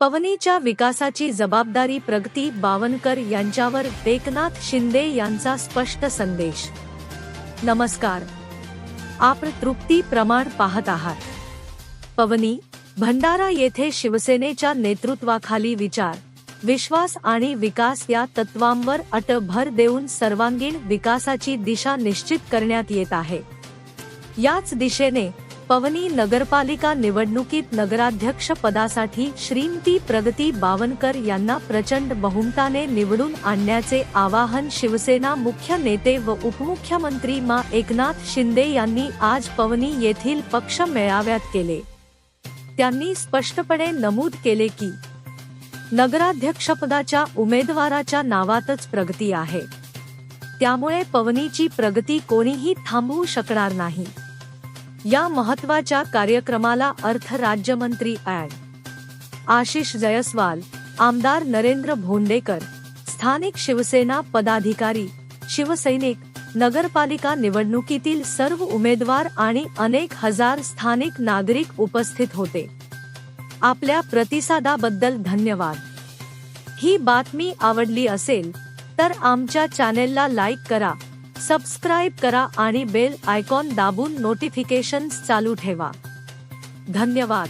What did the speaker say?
पवनीच्या विकासाची जबाबदारी प्रगती बावनकर यांच्यावर एकनाथ शिंदे यांचा स्पष्ट संदेश. नमस्कार. आपण तृप्ती प्रमाण पाहत आहात. पवनी भंडारा येथे शिवसेनेच्या नेतृत्वाखाली विचार विश्वास आणि विकास या तत्वांवर अट भर देऊन सर्वांगीण विकासाची दिशा निश्चित करण्यात येत आहे. याच दिशेने पवनी नगरपालिका निवडणुकीत नगराध्यक्ष पदासाठी श्रीमती प्रगती बावनकर यांना प्रचंड बहुमताने निवडून आणण्याचे आवाहन शिवसेना मुख्य नेते व उपमुख्यमंत्री मा एकनाथ शिंदे यांनी आज पवनी येथील पक्ष मेळाव्यात केले. त्यांनी स्पष्टपणे नमूद केले की नगराध्यक्षपदाच्या उमेदवाराच्या नावातच प्रगती आहे. त्यामुळे पवनीची प्रगती कोणीही थांबवू शकणार नाही. या महत्त्वाच्या कार्यक्रमाला अर्थ राज्यमंत्री ॲड. आशिष जयस्वाल आमदार नरेंद्र भोंडेकर स्थानिक शिवसेना पदाधिकारी शिवसैनिक नगरपालिका निवडणुकीतील सर्व उमेदवार आणि अनेक हजार स्थानिक नागरिक उपस्थित होते. आपल्या प्रतिसादाबद्दल धन्यवाद. ही बातमी आवडली असेल तर आमच्या चॅनेलला लाईक करा. सबस्क्राईब करा आणि बेल आयकॉन दाबून नोटिफिकेशन्स चालू ठेवा. धन्यवाद.